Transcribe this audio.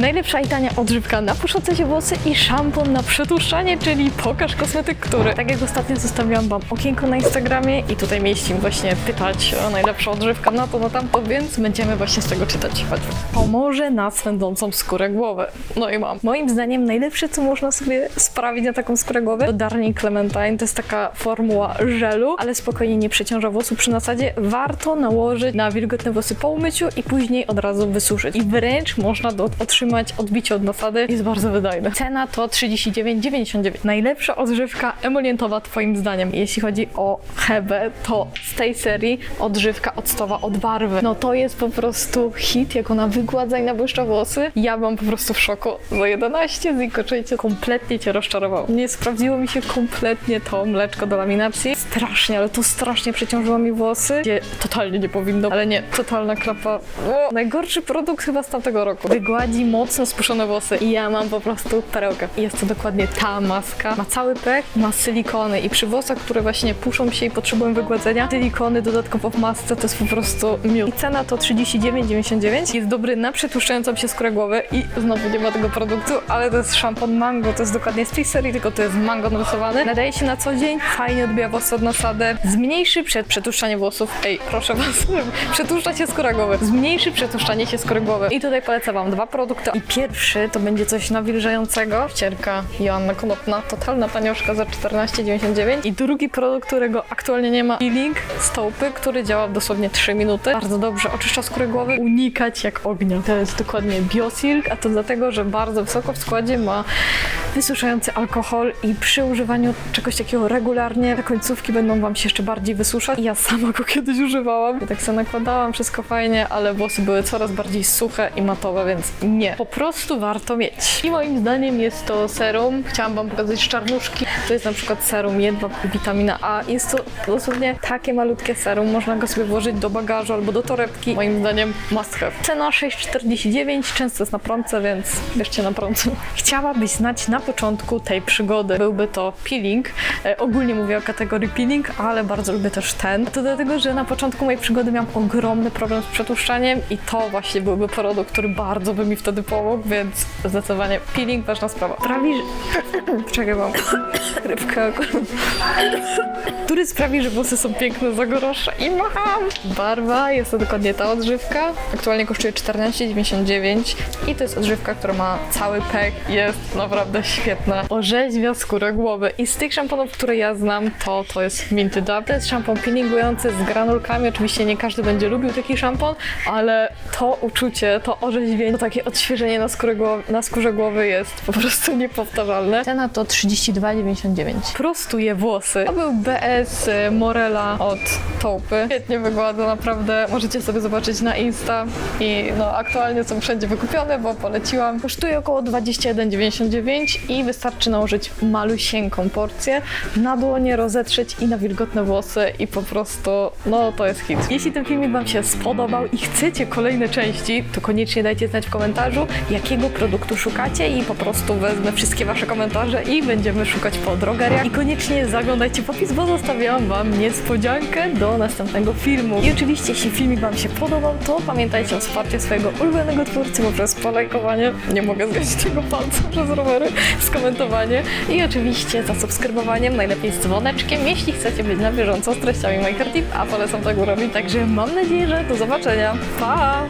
Najlepsza i tania odżywka na puszczące się włosy i szampon na przetłuszczanie, czyli pokaż kosmetyk, który, tak jak ostatnio zostawiłam Wam okienko na Instagramie i tutaj mieści właśnie pytać o najlepszą odżywkę na to, na tamto, więc będziemy właśnie z tego czytać. Pomoże na swędzącą skórę głowy. No i mam. Moim zdaniem najlepsze, co można sobie sprawić na taką skórę głowy, to Darling Clementine. To jest taka formuła żelu, ale spokojnie nie przeciąża włosów przy nasadzie. Warto nałożyć na wilgotne włosy po umyciu i później od razu wysuszyć. I wręcz można do, otrzymać odbicie od nasady. Jest bardzo wydajne. Cena to 39,99. Najlepsza odżywka emolientowa twoim zdaniem. Jeśli chodzi o Hebę, to z tej serii odżywka octowa od barwy. No to jest po prostu hit, jak ona wygładza i nabłyszcza włosy. Ja byłam po prostu w szoku. Za 11 zikoczejcie kompletnie cię rozczarowało. Nie sprawdziło mi się kompletnie to mleczko do laminacji. Strasznie, ale to strasznie przeciążyło mi włosy. Gdzie totalnie nie powinno, ale nie, totalna klapa. O, najgorszy produkt chyba z tamtego roku. Wygładzi mocno spuszczone włosy i ja mam po prostu perełkę. Jest to dokładnie ta maska. Ma cały pech, ma silikony i przy włosach, które właśnie puszą się i potrzebują wygładzenia, silikony dodatkowo w masce to jest po prostu miód. I cena to 39,99. Jest dobry na przetłuszczającą się skórę głowy i znowu nie ma tego produktu, ale to jest szampon mango, to jest dokładnie z tej serii, tylko to jest mango narysowany. Nadaje się na co dzień, fajnie odbija włosy od nasady, zmniejszy przed przetłuszczanie włosów. Ej, proszę was, przetłuszcza się skóra głowy. Zmniejszy przetłuszczanie się skóry głowy. I tutaj polecam wam dwa produkty. I pierwszy to będzie coś nawilżającego. Wcierka Joanna Konopna, totalna tanioszka za 14,99. I drugi produkt, którego aktualnie nie ma, peeling z taupy, który działa w dosłownie 3 minuty. Bardzo dobrze oczyszcza skórę głowy, unikać jak ognia. To jest dokładnie Biosilk, a to dlatego, że bardzo wysoko w składzie ma wysuszający alkohol i przy używaniu czegoś takiego regularnie te końcówki będą wam się jeszcze bardziej wysuszać. I ja sama go kiedyś używałam. I tak sobie nakładałam, wszystko fajnie, ale włosy były coraz bardziej suche i matowe, więc nie. Po prostu warto mieć. I moim zdaniem jest to serum. Chciałam wam pokazać czarnuszki. To jest na przykład serum jedwa witamina A. Jest to dosłownie takie malutkie serum. Można go sobie włożyć do bagażu albo do torebki. Moim zdaniem must have. Cena 6,49. Często jest na prądce, więc bierzcie na prądce. Chciałabyś znać na początku tej przygody. Byłby to peeling. E, ogólnie mówię o kategorii peeling, ale bardzo lubię też ten. To dlatego, że na początku mojej przygody miałam ogromny problem z przetłuszczaniem i to właśnie byłby produkt, który bardzo by mi wtedy pomógł, więc zdecydowanie peeling ważna sprawa. Prawi, że... Czekaj, mam rybkę który sprawi, że włosy są piękne za grosze i mam. Barwa jest to dokładnie ta odżywka. Aktualnie kosztuje 14,99 i to jest odżywka, która ma cały pech. Jest naprawdę świetna. Orzeźwia skórę głowy. I z tych szamponów, które ja znam, to to jest Minty Dab. To jest szampon peelingujący z granulkami. Oczywiście nie każdy będzie lubił taki szampon, ale to uczucie, to orzeźwienie, to takie odświeżenie na, skórę głowy, na skórze głowy jest po prostu niepowtarzalne. Cena to 32,99. Prostuje włosy. To był BS Morela od Taupy. Świetnie wygładza, naprawdę. Możecie sobie zobaczyć na Insta i no aktualnie są wszędzie wykupione, bo poleciłam. Kosztuje około 21,99 i wystarczy nałożyć malusieńką porcję, na dłonie rozetrzeć i na wilgotne włosy i po prostu, no to jest hit. Jeśli ten filmik Wam się spodobał i chcecie kolejne części, to koniecznie dajcie znać w komentarzu, jakiego produktu szukacie i po prostu wezmę wszystkie Wasze komentarze i będziemy szukać po drogeriach. I koniecznie zaglądajcie w opis, bo zostawiłam Wam niespodziankę do następnego filmu. I oczywiście, jeśli filmik Wam się podobał, to pamiętajcie o wsparciu swojego ulubionego twórcy poprzez polajkowanie, nie mogę zgasić tego palca przez rowery, skomentowanie i oczywiście zasubskrybowaniem, najlepiej z dzwoneczkiem, jeśli chcecie być na bieżąco z treściami Maker Tip, a polecam tak robić. Także mam nadzieję, że do zobaczenia. Pa!